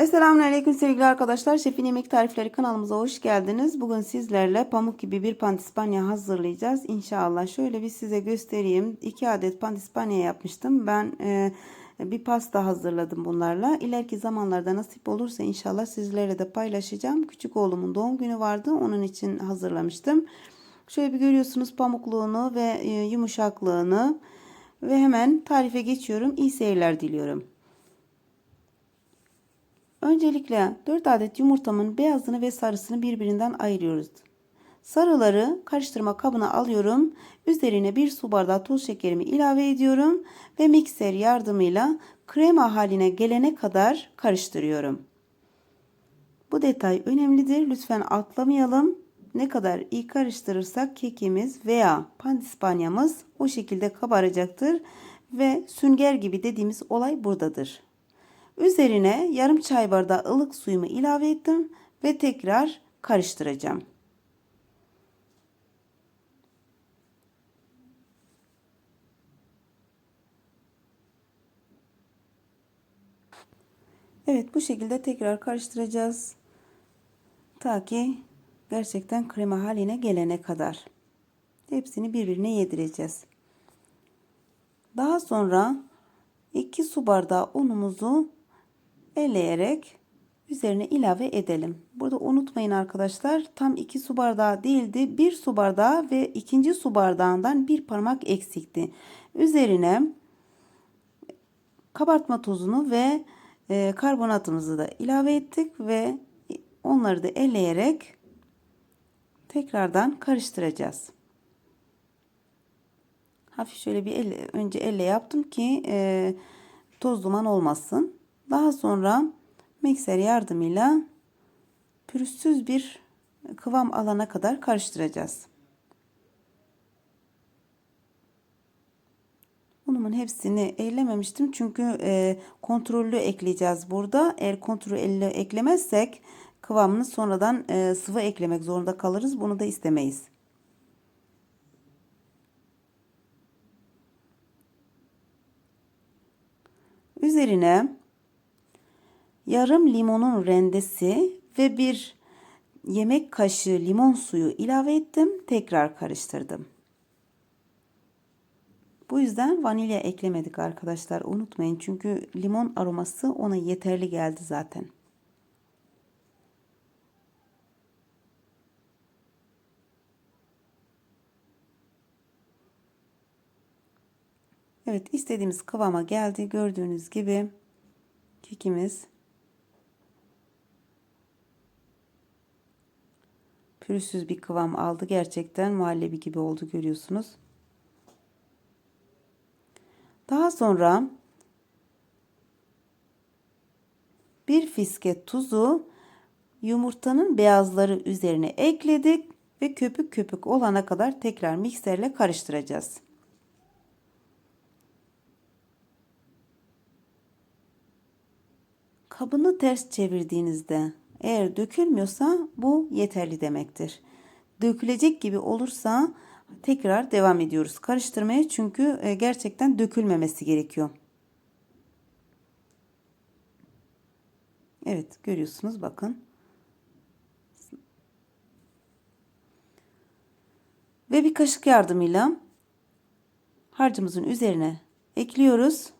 Esselamun sevgili arkadaşlar. Şefin Yemek Tarifleri kanalımıza hoş geldiniz. Bugün sizlerle pamuk gibi bir pandispanya hazırlayacağız. İnşallah şöyle bir size göstereyim. 2 adet pandispanya yapmıştım. Ben e, bir pasta hazırladım bunlarla. İleriki zamanlarda nasip olursa inşallah sizlerle de paylaşacağım. Küçük oğlumun doğum günü vardı. Onun için hazırlamıştım. Şöyle bir görüyorsunuz pamukluğunu ve e, yumuşaklığını. Ve hemen tarife geçiyorum. İyi seyirler diliyorum. Öncelikle 4 adet yumurtamın beyazını ve sarısını birbirinden ayırıyoruz. Sarıları karıştırma kabına alıyorum. Üzerine bir su bardağı toz şekerimi ilave ediyorum ve mikser yardımıyla krema haline gelene kadar karıştırıyorum. Bu detay önemlidir. Lütfen atlamayalım. Ne kadar iyi karıştırırsak kekimiz veya pandispanyamız o şekilde kabaracaktır ve sünger gibi dediğimiz olay buradadır. Üzerine yarım çay bardağı ılık suyumu ilave ettim ve tekrar karıştıracağım. Evet bu şekilde tekrar karıştıracağız. Ta ki gerçekten krema haline gelene kadar. Hepsini birbirine yedireceğiz. Daha sonra 2 su bardağı unumuzu eleyerek üzerine ilave edelim. Burada unutmayın arkadaşlar tam 2 su bardağı değildi. 1 su bardağı ve ikinci su bardağından bir parmak eksikti. Üzerine kabartma tozunu ve e, karbonatımızı da ilave ettik ve onları da eleyerek tekrardan karıştıracağız. Hafif şöyle bir elle, önce elle yaptım ki e, toz duman olmasın. Daha sonra mikser yardımıyla pürüzsüz bir kıvam alana kadar karıştıracağız. Unumun hepsini eylememiştim çünkü e, kontrollü ekleyeceğiz burada. Eğer kontrollü eklemezsek kıvamını sonradan e, sıvı eklemek zorunda kalırız. Bunu da istemeyiz. Üzerine yarım limonun rendesi ve bir yemek kaşığı limon suyu ilave ettim. Tekrar karıştırdım. Bu yüzden vanilya eklemedik arkadaşlar. Unutmayın çünkü limon aroması ona yeterli geldi zaten. Evet istediğimiz kıvama geldi. Gördüğünüz gibi kekimiz pürüzsüz bir kıvam aldı. Gerçekten muhallebi gibi oldu görüyorsunuz. Daha sonra bir fiske tuzu yumurtanın beyazları üzerine ekledik ve köpük köpük olana kadar tekrar mikserle karıştıracağız. Kabını ters çevirdiğinizde eğer dökülmüyorsa bu yeterli demektir. Dökülecek gibi olursa tekrar devam ediyoruz karıştırmaya çünkü e, gerçekten dökülmemesi gerekiyor. Evet görüyorsunuz bakın. Ve bir kaşık yardımıyla harcımızın üzerine ekliyoruz.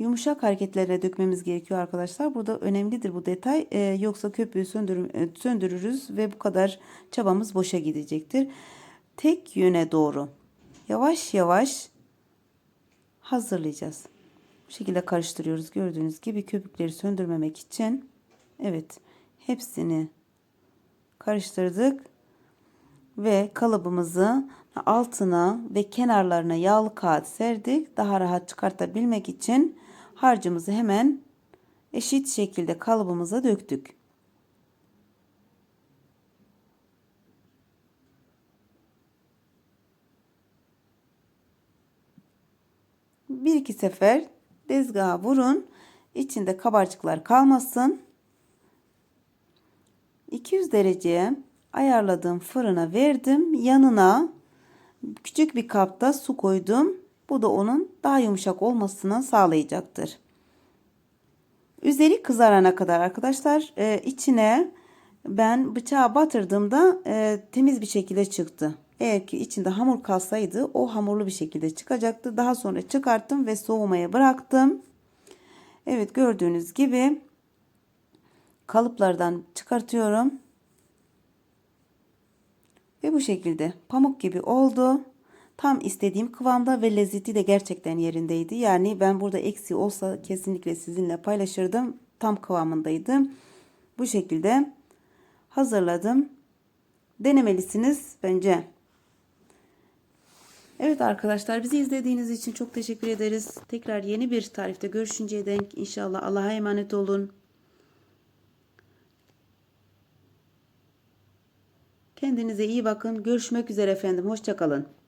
Yumuşak hareketlerle dökmemiz gerekiyor arkadaşlar. Burada önemlidir bu detay. Ee, yoksa köpüğü söndürür, e, söndürürüz ve bu kadar çabamız boşa gidecektir. Tek yöne doğru yavaş yavaş hazırlayacağız. Bu şekilde karıştırıyoruz. Gördüğünüz gibi köpükleri söndürmemek için. Evet. Hepsini karıştırdık. Ve kalıbımızı altına ve kenarlarına yağlı kağıt serdik. Daha rahat çıkartabilmek için harcımızı hemen eşit şekilde kalıbımıza döktük. Bir iki sefer tezgaha vurun. İçinde kabarcıklar kalmasın. 200 dereceye ayarladığım fırına verdim. Yanına küçük bir kapta su koydum. Bu da onun daha yumuşak olmasını sağlayacaktır. Üzeri kızarana kadar arkadaşlar e, içine ben bıçağı batırdığımda e, temiz bir şekilde çıktı. Eğer ki içinde hamur kalsaydı o hamurlu bir şekilde çıkacaktı. Daha sonra çıkarttım ve soğumaya bıraktım. Evet gördüğünüz gibi kalıplardan çıkartıyorum. Ve bu şekilde pamuk gibi oldu. Tam istediğim kıvamda ve lezzeti de gerçekten yerindeydi. Yani ben burada eksi olsa kesinlikle sizinle paylaşırdım. Tam kıvamındaydı. Bu şekilde hazırladım. Denemelisiniz bence. Evet arkadaşlar bizi izlediğiniz için çok teşekkür ederiz. Tekrar yeni bir tarifte görüşünceye denk inşallah Allah'a emanet olun. Kendinize iyi bakın. Görüşmek üzere efendim. Hoşçakalın.